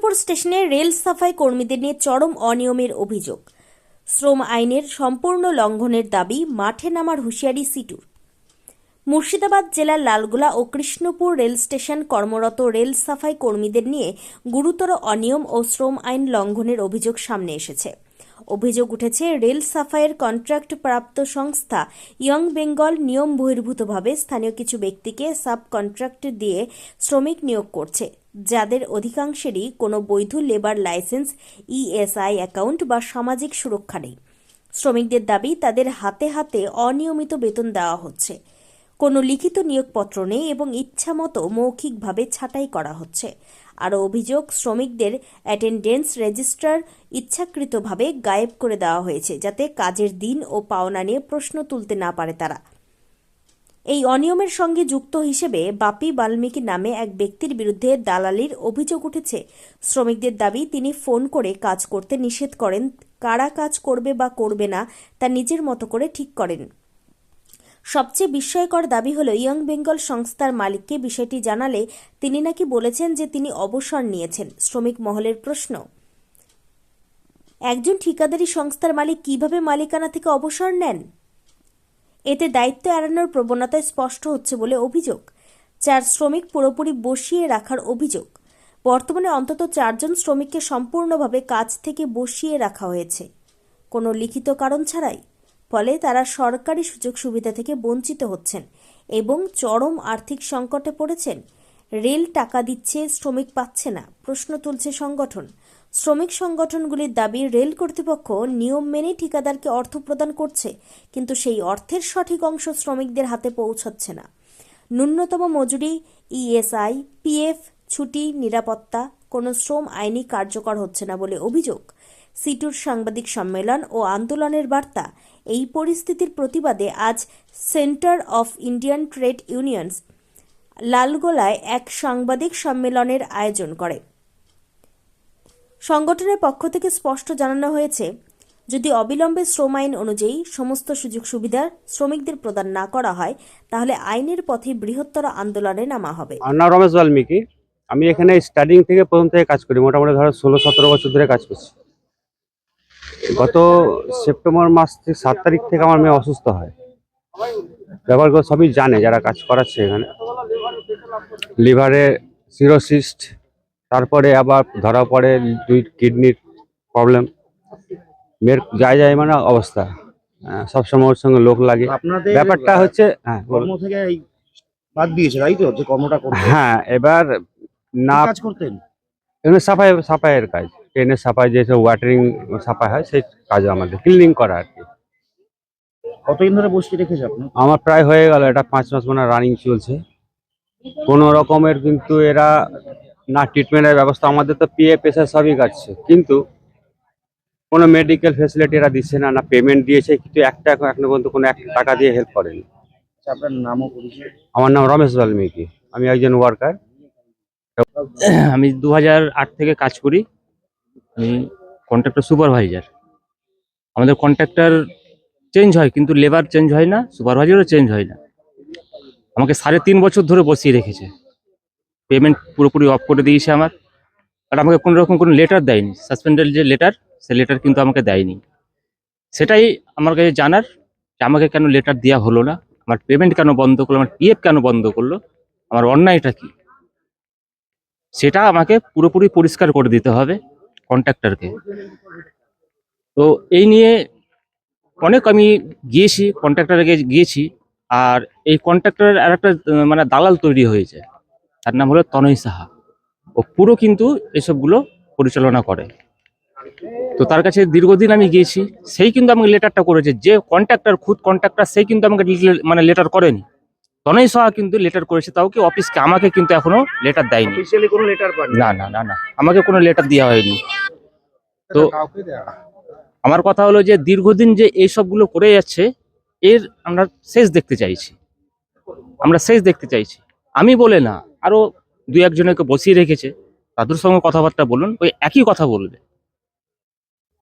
কৃষ্ণপুর স্টেশনে রেল সাফাই কর্মীদের নিয়ে চরম অনিয়মের অভিযোগ। শ্রম আইনের সম্পূর্ণ লঙ্ঘনের দাবি মাঠে নামার হুঁশিয়ারি সিটুর। মুর্শিদাবাদ জেলার লালগোলা ও কৃষ্ণপুর রেল স্টেশন কর্মরত রেল সাফাই কর্মীদের নিয়ে গুরুতর অনিয়ম ও শ্রম আইন লঙ্ঘনের অভিযোগ সামনে এসেছে। অভিযোগ উঠেছে, রেল সাফাইয়ের কন্ট্রাক্ট প্রাপ্ত সংস্থা ইয়ং বেঙ্গল নিয়ম বহির্ভূতভাবে স্থানীয় কিছু ব্যক্তিকে সাব কন্ট্রাক্ট দিয়ে শ্রমিক নিয়োগ করছে, যাদের অধিকাংশেরই কোনো বৈধ লেবার লাইসেন্স, ইএসআই অ্যাকাউন্ট বা সামাজিক সুরক্ষা নেই। শ্রমিকদের দাবি, তাদের হাতে হাতে অনিয়মিত বেতন দেওয়া হচ্ছে। কোনো লিখিত নিয়োগপত্র নেই এবং ইচ্ছামতো মৌখিকভাবে ছাঁটাই করা হচ্ছে। আরও অভিযোগ, শ্রমিকদের অ্যাটেন্ডেন্স রেজিস্ট্রার ইচ্ছাকৃতভাবে গায়েব করে দেওয়া হয়েছে যাতে কাজের দিন ও পাওনা নিয়ে প্রশ্ন তুলতে না পারে তারা। এই অনিয়মের সঙ্গে যুক্ত হিসেবে বাপি বাল্মীকি নামে এক ব্যক্তির বিরুদ্ধে দালালির অভিযোগ উঠেছে। শ্রমিকদের দাবি, তিনি ফোন করে কাজ করতে নিষেধ করেন, কারা কাজ করবে বা করবে না তা নিজের মতো করে ঠিক করেন। সবচেয়ে বিস্ময়কর দাবি হলো ইয়ং বেঙ্গল সংস্থার মালিককে বিষয়টি জানালে তিনি নাকি বলেছেন যে তিনি অবসর নিয়েছেন। শ্রমিক মহলের প্রশ্ন। একজন ঠিকাদারি সংস্থার মালিক কীভাবে মালিকানা থেকে অবসর নেন? এতে দায়িত্ব এড়ানোর প্রবণতা স্পষ্ট হচ্ছে বলে অভিযোগ। চার শ্রমিক পুরোপুরি বসিয়ে রাখার অভিযোগ। বর্তমানে অন্তত চারজন শ্রমিককে সম্পূর্ণভাবে কাজ থেকে বসিয়ে রাখা হয়েছে। কোনো লিখিত কারণ ছাড়াই। ফলে তারা সরকারি সুযোগ সুবিধা থেকে বঞ্চিত হচ্ছেন এবং চরম আর্থিক সংকটে পড়েছেন। রেল টাকা দিচ্ছে, শ্রমিক পাচ্ছে না, প্রশ্ন তুলছে সংগঠন। শ্রমিক সংগঠনগুলির দাবি, রেল কর্তৃপক্ষ নিয়ম মেনে ঠিকাদারকে অর্থ প্রদান করছে, কিন্তু সেই অর্থের সঠিক অংশ শ্রমিকদের হাতে পৌঁছচ্ছে না। ন্যূনতম মজুরি, ইএসআই, পিএফ, ছুটি, নিরাপত্তা, কোনো শ্রম আইনি কার্যকর হচ্ছে না বলে অভিযোগ। সিটুর সাংবাদিক সম্মেলন ও আন্দোলনের বার্তা। এই পরিস্থিতির প্রতিবাদে আজ centre of Indian trade unions লালগোলায় এক সাংবাদিক সম্মেলনের আয়োজন করে। সংগঠনের পক্ষ থেকে স্পষ্ট জানানো হয়েছে, যদি অবিলম্বে শ্রম আইন অনুযায়ী সমস্ত সুযোগ সুবিধা শ্রমিকদের প্রদান না করা হয়, তাহলে আইনের পথে বৃহত্তর আন্দোলনে নামা হবে। রমেশ আমি এখানে স্টার্টিং থেকে প্রথম থেকে কাজ করি। মোটামুটি ধরো ষোলো সতেরো বছর ধরে কাজ করছি। গত সেপ্টেম্বর মাস থেকে সাত তারিখ থেকে আমার মেয়ে অসুস্থ হয়। ব্যবহার করে সবই জানে যারা কাজ করাচ্ছে এখানে। লিভারে সিরোসিস্ট তারপরে আবার ধরা পড়ে দুই কিডনির প্রবলেম। মেয়ের যায় যায় মানে অবস্থা। আহ, সবসময় ওর সঙ্গে লোক লাগে। ব্যাপারটা হচ্ছে হ্যাঁ কর্ম থেকে বাদ দিয়েছে তাই তো? যে কর্মটা হ্যাঁ এবার না কাজ করতেন? এখানে সাফাই সাফাইয়ের কাজ। ট্রেনের সাফায় যেসব ওয়াটারিং সাফাই হয় সেই কাজ আমাদের। ক্লিনিং করা আর কি। কতদিন ধরে বসিয়ে রেখেছে আপনি? আমার প্রায় হয়ে গেল এটা পাঁচ মাস মানে রানিং চলছে। কোনো রকমের কিন্তু এরা না ট্রিটমেন্টের ব্যবস্থা আমাদের তো পিএ পেশা সবই কাটছে। কিন্তু কোনো মেডিকেল ফেসিলিটি এরা দিচ্ছে না না পেমেন্ট দিয়েছে কিন্তু একটা এখন এখনও পর্যন্ত কোনো এক টাকা দিয়ে হেল্প করেনি। আচ্ছা, আপনার নামও পরিচয়? আমার নাম রমেশ বাল্মীকি আমি একজন ওয়ার্কার আমি দু আট থেকে কাজ করি। আমি কন্ট্রাক্টর সুপারভাইজার আমাদের কন্ট্রাক্টর চেঞ্জ হয়, কিন্তু লেবার চেঞ্জ হয় না সুপারভাইজারও চেঞ্জ হয় না। আমাকে সাড়ে তিন বছর ধরে বসিয়ে রেখেছে। পেমেন্ট পুরোপুরি অফ করে দিয়েছে আমার। আর আমাকে কোনো রকম কোনো লেটার দেয়নি। সাসপেন্ডের যে লেটার সে লেটার কিন্তু আমাকে দেয়নি। সেটাই আমার কাছে জানার যে আমাকে কেন লেটার দেওয়া হলো না, আমার পেমেন্ট কেন বন্ধ করল, আমার পিএফ কেন বন্ধ করল, আমার অন্যায়টা কি? সেটা আমাকে পুরোপুরি পরিষ্কার করে দিতে হবে। কন্ট্রাক্টরকে তো এই নিয়ে অনেক আমি গিয়েছি কন্ট্রাক্টরে গিয়েছি আর এই কন্ট্রাক্টরের আর একটা মানে দালাল তৈরি হয়েছে। তার নাম হলো তনয় সাহা। ও পুরো কিন্তু এসবগুলো পরিচালনা করে। তো তার কাছে দীর্ঘদিন আমি গিয়েছি সেই কিন্তু আমাকে লেটারটা করেছে। যে কন্ট্রাক্টর খুদ কন্ট্রাক্টর সেই কিন্তু আমাকে মানে লেটার করেনি। তনয় সাহা কিন্তু লেটার করেছে তাও কি অফিসকে আমাকে কিন্তু এখনও লেটার দেয়নি। লেটার না না না না আমাকে কোনো লেটার দেওয়া হয়নি। তো আমার কথা হলো যে দীর্ঘদিন যে এই সবগুলো করে যাচ্ছে এর আমরা শেষ দেখতে চাইছি। আমরা শেষ দেখতে চাইছি। আমি বলে না আরও দু একজনকে বসিয়ে রেখেছে। তাদের সঙ্গে কথাবার্তা বলুন ওই একই কথা বলবে।